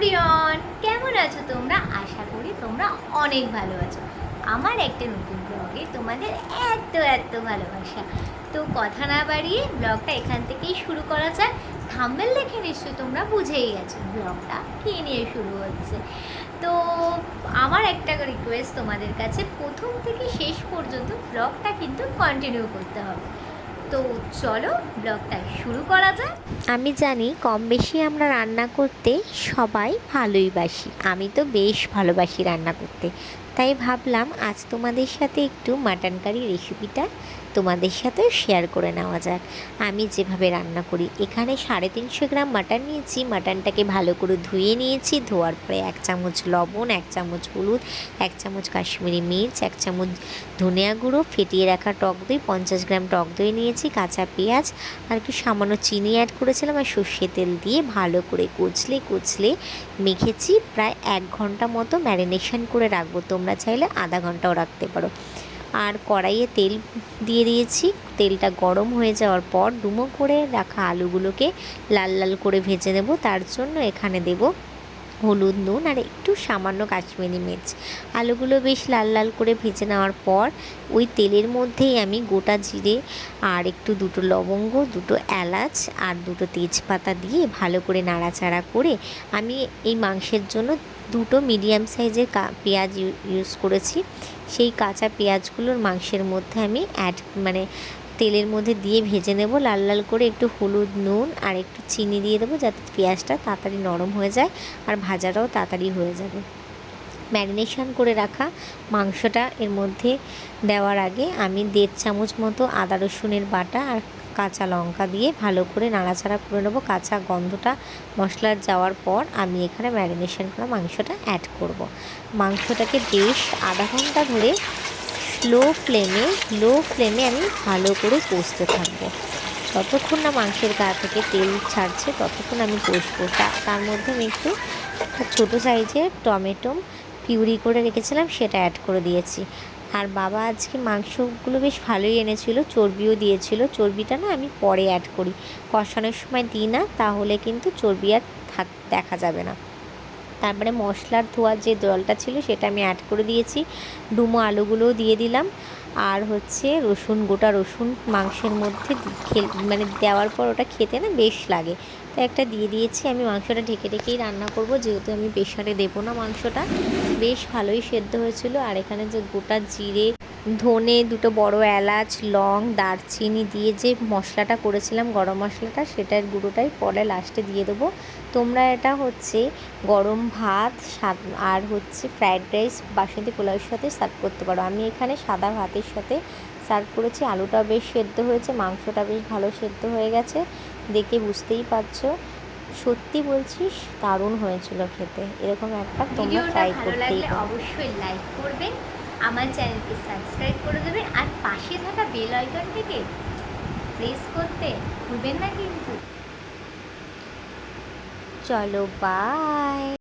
Everyone কেমন আছো তোমরা? আশা করি তোমরা অনেক ভালো আছো। আমার একটা নতুন ব্লগে তোমাদের এত এত ভালোবাসা। তো কথা না বাড়িয়ে ব্লগটা এখান থেকেই শুরু করা যাক। থাম্বেল দেখে নিশ্চয়ই তোমরা বুঝেই গেছো ব্লগটা কী নিয়ে শুরু হচ্ছে। তো আমার একটা রিকোয়েস্ট তোমাদের কাছে, প্রথম থেকে শেষ পর্যন্ত ব্লগটা কিন্তু কন্টিনিউ করতে হবে। তো চলো ব্লগটা শুরু করা যাক। আমি জানি কম বেশি আমরা রান্না করতে সবাই ভালোই বাসি। আমি তো বেশ ভালোবাসি রান্না করতে। তাই ভাবলাম আজ তোমাদের সাথে একটু মাটন কারি রেসিপিটা তোমাদের সাথে শেয়ার করে নেওয়া যাক। আমি যেভাবে রান্না করি, এখানে সাড়ে তিনশো গ্রাম মাটন নিয়েছি। মাটনটাকে ভালো করে ধুয়ে নিয়েছি। ধোয়ার পরে এক চামচ লবণ, এক চামচ হলুদ, এক চামচ কাশ্মীরি মির্চ, এক চামচ ধনিয়া গুঁড়ো, ফেটিয়ে রাখা টক দই, পঞ্চাশ গ্রাম টক দই নিয়েছি, কাঁচা পেঁয়াজ আর একটু সামান্য চিনি অ্যাড করেছিলাম আর সর্ষে তেল দিয়ে ভালো করে কুচলে কুচলে মেখেছি। প্রায় এক ঘণ্টা মতো ম্যারিনেশন করে রাখব। তোমরা চাইলে আধা ঘন্টাও রাখতে পারো। আর কড়াইয়ে তেল দিয়ে দিয়েছি। তেলটা গরম হয়ে যাওয়ার পর ডুমো করে রাখা আলুগুলোকে লাল লাল করে ভেজে নেব। তার জন্য এখানে দেব হলুদ, নুন আর একটু সামান্য কাশ্মীরি মির্চ। আলুগুলো বেশ লাল লাল করে ভেজে নেওয়ার পর ওই তেলের মধ্যেই আমি গোটা জিরে আর একটু দুটো লবঙ্গ, দুটো এলাচ আর দুটো তেজপাতা দিয়ে ভালো করে নাড়াচাড়া করে আমি এই মাংসের জন্য দুটো মিডিয়াম সাইজের পেঁয়াজ ইউজ করেছি। সেই কাঁচা পেঁয়াজগুলোর মাংসের মধ্যে আমি অ্যাড মানে তেলের মধ্যে দিয়ে ভেজে নেব। লাল লাল করে একটু হলুদ, নুন আর একটু চিনি দিয়ে দেবো যাতে পেঁয়াজটা তাড়াতাড়ি নরম হয়ে যায় আর ভাজাটাও তাড়াতাড়ি হয়ে যাবে। ম্যারিনেশন করে রাখা মাংসটা এর মধ্যে দেওয়ার আগে আমি দেড় চামচ মতো আদা রসুনের বাটা আর কাঁচা লঙ্কা দিয়ে ভালো করে নাড়াচাড়া করে নেব। কাঁচা গন্ধটা মশলার যাওয়ার পর আমি এখানে ম্যারিনেশন করা মাংসটা অ্যাড করব। মাংসটাকে বেশ আধা ঘণ্টা ধরে স্লো ফ্লেমে লো ফ্লেমে আমি ভালো করে কষতে থাকব। যতক্ষণ না মাংসের গা থেকে তেল ছাড়ছে, ততক্ষণ আমি কষবো। তার মধ্যে আমি একটু ছোটো সাইজের টমেটো পিউরি করে রেখেছিলাম, সেটা অ্যাড করে দিয়েছি। আর বাবা আজকে মাংসগুলো বেশ ভালোই এনেছিল, চর্বিও দিয়েছিল। চর্বিটা না আমি পরে অ্যাড করি। কষানোর সময় দিই না, তাহলে কিন্তু চর্বি আর থাক, দেখা যাবে না। তারপরে মশলার ধোয়ার যে জলটা ছিল সেটা আমি অ্যাড করে দিয়েছি। ডুমো আলুগুলোও দিয়ে দিলাম। আর হচ্ছে রসুন, গোটা রসুন মাংসের মধ্যে মানে দেওয়ার পর ওটা খেতে না বেশ লাগে। তো একটা দিয়ে দিয়েছি, আমি মাংসটা ঢেকে ঢেকেই রান্না করব। যেহেতু আমি প্রেশারে দেবো না মাংসটা, বেশ ভালোই সেদ্ধ হয়েছিল। আর এখানে যে গোটা জিরে ধনে দুটো বড় এলাচ লং দারচিনি দিয়ে যে মশলাটা করেছিলাম গরম মশলাটা সেটার গুঁড়োটাই পরে লাস্টে দিয়ে দেবো। তোমরা এটা হচ্ছে গরম ভাত আর হচ্ছে ফ্রায়েড রাইস বাসন্তী পোলাওয়ের সাথে সার্ভ করতে পারো। আমি এখানে সাদা ভাতের সাথে সার্ভ করেছি। আলুটা বেশ সেদ্ধ হয়েছে মাংসটা বেশ ভালো সেদ্ধ হয়ে গেছে। দেখে বুঝতেই পারছ। সত্যি বলছিস দারুণ হয়েছিল খেতে। এরকম একটা তোমরা ট্রাই করতেই অবশ্যই লাইক করবেন আমার চ্যানেলকে সাবস্ক্রাইব করে দেবেন আর পাশে থাকা বেল আইকনটিকে প্রেস করতে ভুলবেন না কিন্তু। চলো বাই